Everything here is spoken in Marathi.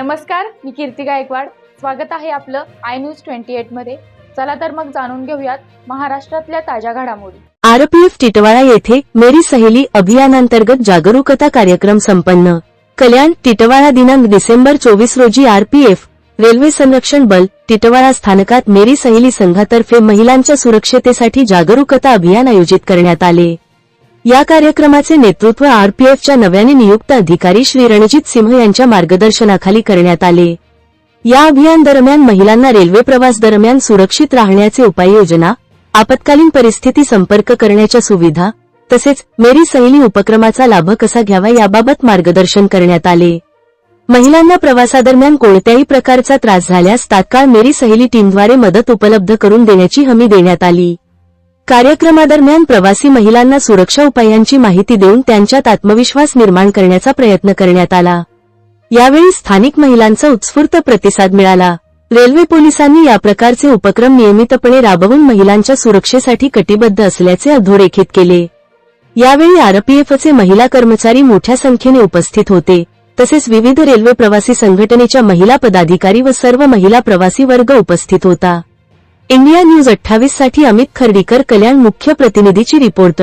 नमस्कार मी कीर्ती गायकवाड. स्वागत आहे आपलं आय न्यूज ट्वेंटी एटमध्ये. चला तर मग जाणून घेऊयात महाराष्ट्रातल्या ताज्या घडामोडी. आरपीएफ टिटवाळा येथे मेरी सहेली अभियानांतर्गत जागरूकता कार्यक्रम संपन्न. कल्याण टिटवाळा दिनांक डिसेंबर चोवीस रोजी आरपीएफ रेल्वे संरक्षण बल टिटवाळा स्थानकात मेरी सहेली संघातर्फे महिलांच्या सुरक्षतेसाठी जागरूकता अभियान आयोजित करण्यात आले. या कार्यक्रमाचे नेतृत्व आरपीएफच्या नव्याने नियुक्त अधिकारी श्री रणजित सिंह यांच्या मार्गदर्शनाखाली करण्यात आले. या अभियान दरम्यान महिलांना रेल्वे प्रवास दरम्यान सुरक्षित राहण्याचे उपाययोजना आपत्कालीन परिस्थिती संपर्क करण्याच्या सुविधा तसेच मेरी सहेली उपक्रमाचा लाभ कसा घ्यावा याबाबत मार्गदर्शन करण्यात आले. महिलांना प्रवासादरम्यान कोणत्याही प्रकारचा त्रास झाल्यास तात्काळ मेरी सहेली टीमद्वारे मदत उपलब्ध करून देण्याची हमी देण्यात आली. कार्यक्रमादरम्यान प्रवासी महिलांना सुरक्षा उपायांची माहिती देऊन त्यांच्यात आत्मविश्वास निर्माण करण्याचा प्रयत्न करण्यात आला. यावेळी स्थानिक महिलांचा उत्स्फूर्त प्रतिसाद मिळाला. रेल्वे पोलिसांनी या प्रकारचे उपक्रम नियमितपणे राबवून महिलांच्या सुरक्षेसाठी कटिबद्ध असल्याचे अधोरेखित केले. यावेळी आरपीएफचे महिला कर्मचारी मोठ्या संख्येने उपस्थित होते. तसेच विविध रेल्वे प्रवासी संघटनेच्या महिला पदाधिकारी व सर्व महिला प्रवासी वर्ग उपस्थित होता. इंडिया न्यूज अठ्ठावीससाठी अमित खर्डीकर कल्याण मुख्य प्रतिनिधीची रिपोर्ट.